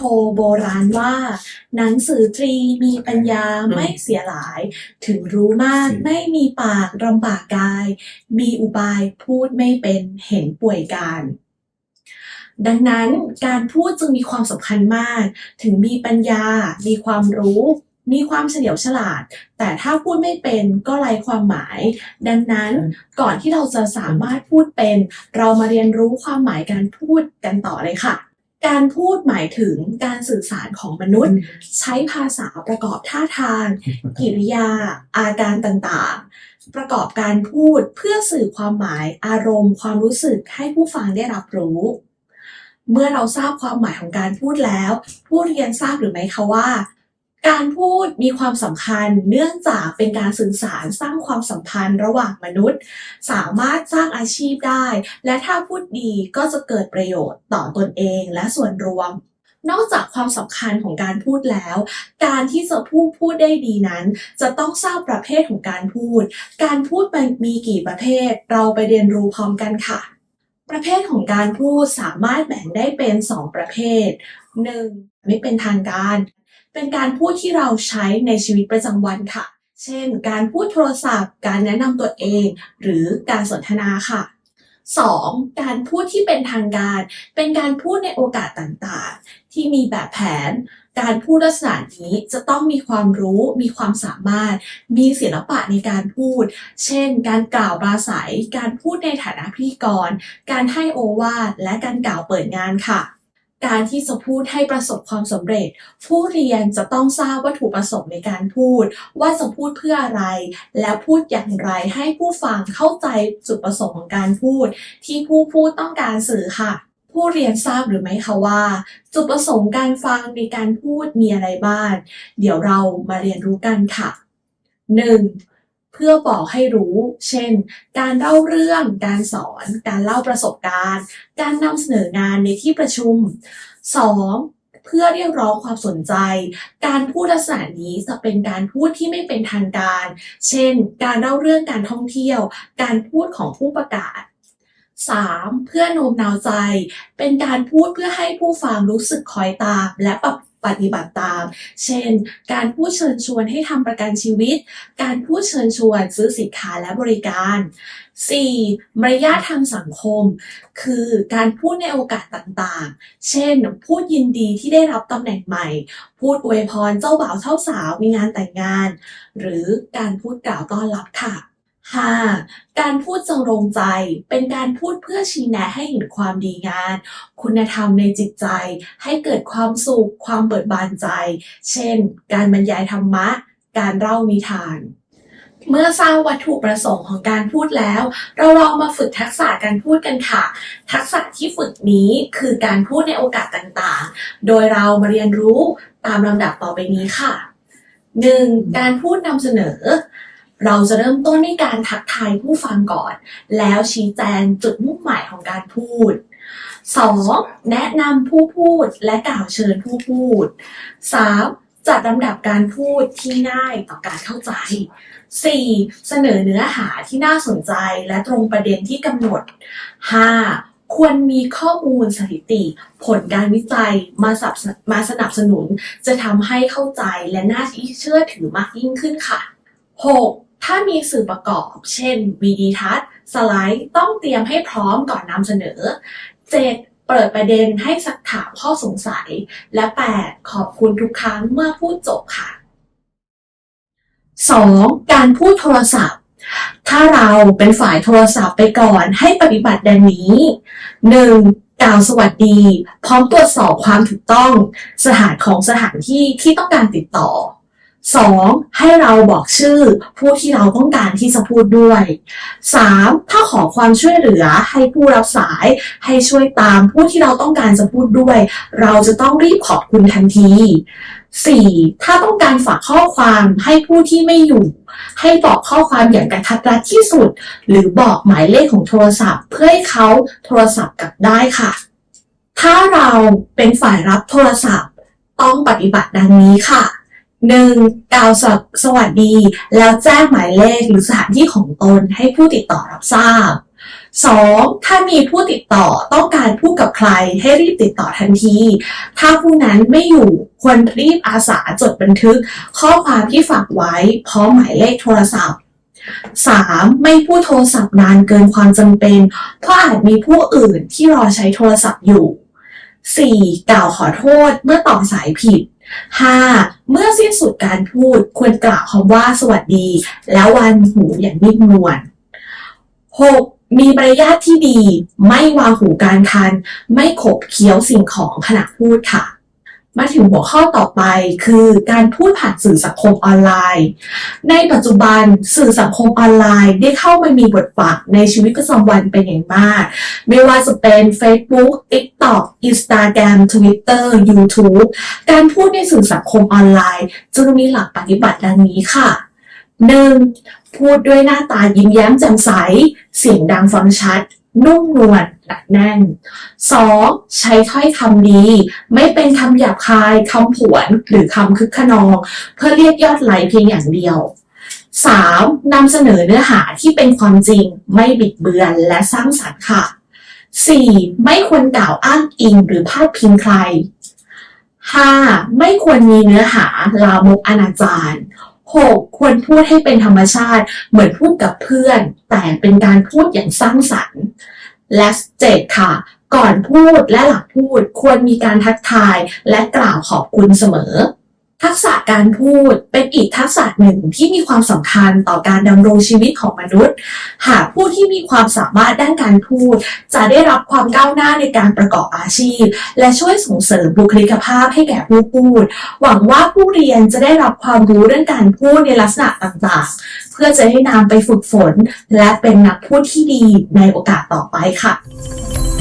โทโบราณว่า หนังสือตรีมีปัญญาไม่เสียหลาย ถึงรู้มากไม่มีปากลำบากกาย มีอุบายพูดไม่เป็นเห็นป่วยการดังนั้นการพูดจึงมีความสำคัญมาก ถึงมีปัญญา มีความรู้ มีความเฉลียวฉลาด แต่ถ้าพูดไม่เป็นก็ไร้ความหมาย ดังนั้นก่อนที่เราจะสามารถพูดเป็น เรามาเรียนรู้ความหมายการพูดกันต่อเลยค่ะ การพูดหมายถึงการสื่อสารของมนุษย์ ใช้ภาษาประกอบท่าทาง กิริยา อาการต่างๆ ประกอบการพูดเพื่อสื่อความหมายอารมณ์ ความรู้สึกให้ผู้ฟังได้รับรู้ เมื่อเราทราบความหมายของการพูดแล้ว ผู้เรียนทราบหรือไม่คะว่า การพูดมีความสำคัญเนื่องจากเป็นการสื่อสารสร้างความสัมพันธ์ระหว่างมนุษย์ สามารถสร้างอาชีพได้ และถ้าพูดดีก็จะเกิดประโยชน์ต่อตนเองและส่วนรวม นอกจากความสำคัญของการพูดแล้ว การที่จะพูดพูดได้ดีนั้น จะต้องทราบประเภทของการพูด การพูดมันมีกี่ประเภท เราไปเรียนรู้พร้อมกันค่ะ ประเภทของการพูดสามารถแบ่งได้เป็น 2 ประเภท 1. ไม่เป็นทางการ เป็นการพูดที่เราใช้ในชีวิตประจำวันค่ะ เช่น การพูดโทรศัพท์ การแนะนำตัวเอง หรือการสนทนาค่ะ 2. การพูดที่เป็นทางการ เป็นการพูดในโอกาสต่างๆ ที่มีแบบแผน การพูดลักษณะนี้จะต้องมีความรู้ มีความสามารถ มีศิลปะในการพูด เช่น การกล่าวปราศัย การพูดในฐานะพิธีกร การให้โอวาท และการกล่าวเปิดงานค่ะ การที่จะพูดให้ประสบความสำเร็จ ผู้เรียนจะต้องทราบวัตถุประสงค์ในการพูด ว่าจะพูดเพื่ออะไร และพูดอย่างไรให้ผู้ฟังเข้าใจจุดประสงค์ของการพูด ที่ผู้พูดต้องการสื่อค่ะ ผู้เรียนทราบหรือไม่คะว่า จุดประสงค์การฟังในการพูดมีอะไรบ้างเดี๋ยวเรามาเรียนรู้กันค่ะ 1. เพื่อบอกให้รู้ เช่น การเล่าเรื่อง การสอน การเล่าประสบการณ์ การนำเสนองานในที่ประชุม 2. เพื่อเรียกร้องความสนใจ การพูดลักษณะนี้จะเป็นการพูดที่ไม่เป็นทางการ เช่น การเล่าเรื่องการท่องเที่ยว การพูดของผู้ประกาศ 3. เพื่อโน้มน้าวใจ เป็นการพูดเพื่อให้ผู้ฟังรู้สึกคอยตามและปรับ ปฏิบัติตาม เช่น การพูดเชิญชวนให้ทำประกันชีวิต การพูดเชิญชวนซื้อสินค้าและบริการ 4. มารยาททางสังคม คือการพูดในโอกาสต่างๆ เช่น พูดยินดีที่ได้รับตำแหน่งใหม่ พูดอวยพรเจ้าบ่าวเจ้าสาวมีงานแต่งงาน หรือการพูดกล่าวต้อนรับค่ะ 5. การพูดจงรงใจ เป็นการพูดเพื่อชี้แนะให้เห็นความดีงามคุณธรรมในจิตใจ ให้เกิดความสุข ความเบิดบานใจ เช่น การบรรยายธรรมะ การเล่านิทานเมื่อทราบวัตถุประสงค์ของการพูดแล้ว เราลองมาฝึกทักษะการพูดกันค่ะ ทักษะที่ฝึกนี้คือการพูดในโอกาสต่างๆ โดยเรามาเรียนรู้ตามลำดับต่อไปนี้ค่ะ 1. การพูดนำเสนอ เราจะเริ่มต้นด้วยการทักทายผู้ฟังก่อน แล้วชี้แจงจุดมุ่งหมายของการพูด 2. แนะนำผู้พูดและกล่าวเชิญผู้พูด 3. จัดลำดับการพูดที่ง่ายต่อการเข้าใจ 4. เสนอเนื้อหาที่น่าสนใจและตรงประเด็นที่กำหนด 5. ควรมีข้อมูลสถิติ ผลการวิจัยมาสับมาสนับสนุน จะทำให้เข้าใจและน่าเชื่อถือมากยิ่งขึ้นค่ะ 6. ถ้ามีสื่อประกอบ เช่นวีดีทัศน์สไลด์ต้องเตรียมให้พร้อมก่อนนำเสนอ 7. เปิดประเด็นให้สักถามข้อสงสัย และ 8. ขอบคุณทุกครั้งเมื่อพูดจบค่ะ 2. การพูดโทรศัพท์ ถ้าเราเป็นฝ่ายโทรศัพท์ไปก่อนให้ปฏิบัติดังนี้ 1. กล่าวสวัสดี พร้อมตรวจสอบความถูกต้อง สถานของสถานที่ที่ต้องการติดต่อ 2. ให้เราบอกชื่อผู้ที่เราต้องการที่จะพูดด้วย 3. ถ้าขอความช่วยเหลือให้ผู้รับสาย ให้ช่วยตามผู้ที่เราต้องการจะพูดด้วย เราจะต้องรีบขอบคุณทันที 4. ถ้าต้องการฝากข้อความให้ผู้ที่ไม่อยู่ ให้บอกข้อความอย่างกระทัดรัดที่สุด หรือบอกหมายเลขของโทรศัพท์ เพื่อให้เขาโทรศัพท์กลับได้ค่ะ ถ้าเราเป็นฝ่ายรับโทรศัพท์ ต้องปฏิบัติดังนี้ค่ะ 1. กล่าวสวัสดี แล้วแจ้งหมายเลขหรือสถานที่ของตนให้ผู้ติดต่อรับทราบ 2. ถ้ามีผู้ติดต่อต้องการพูดกับใครให้รีบติดต่อทันที ถ้าผู้นั้นไม่อยู่ควรรีบอาสาจดบันทึก ข้อความที่ฝากไว้พร้อมหมายเลขโทรศัพท์ 3. ไม่พูดโทรศัพท์นานเกินความจำเป็น เพราะอาจมีผู้อื่นที่รอใช้โทรศัพท์อยู่ 4. กล่าวขอโทษเมื่อต่อสายผิด 5. เมื่อสิ้นสุดการพูดควรกล่าวคำว่าสวัสดี แล้ววางหูอย่างนิ่มนวล 6. มีมารยาทที่ดี ไม่วางหูการคัน ไม่ขบเคี้ยวสิ่งของขณะพูดค่ะ มาถึงหัวข้อต่อไปคือการพูดผ่านสื่อสังคมออนไลน์ ในปัจจุบันสื่อสังคมออนไลน์ได้เข้ามามีบทบาทในชีวิตประจำวันเป็นอย่างมาก ไม่ว่าจะเป็น Facebook TikTok Instagram Twitter YouTube การพูดในสื่อสังคมออนไลน์ จึงมีหลักปฏิบัติดังนี้ค่ะ 1. พูดด้วยหน้าตายิ้มแย้มแจ่มใส เสียงดังฟังชัด นุ่มนวลหนักแน่น 2. ใช้ถ้อยคำดี ไม่เป็นคำหยาบคายคำผวนหรือคำคึกขนอง เพื่อเรียกยอดไลค์เพียงอย่างเดียว 3. นำเสนอเนื้อหาที่เป็นความจริง ไม่บิดเบือนและสร้างสรรค์ค่ะ 4. ไม่ควรกล่าวอ้างอิงหรือพาดพิงใคร 5. ไม่ควรมีเนื้อหาลามกอนาจาร 6. ควรพูดให้เป็นธรรมชาติ เหมือนพูดกับเพื่อน แต่เป็นการพูดอย่างสร้างสรรค์ และ 7 ค่ะ ก่อนพูดและหลังพูดควรมีการทักทายและกล่าวขอบคุณเสมอ ทักษะการพูดเป็นอีกทักษะหนึ่งที่มีความสำคัญต่อการดำรงชีวิตของมนุษย์ หากผู้ที่มีความสามารถด้านการพูด จะได้รับความก้าวหน้าในการประกอบอาชีพ และช่วยส่งเสริมบุคลิกภาพให้แก่ผู้พูด หวังว่าผู้เรียนจะได้รับความรู้เรื่องการพูดในลักษณะต่างๆ เพื่อจะได้นำไปฝึกฝน และเป็นนักพูดที่ดีในโอกาสต่อไปค่ะ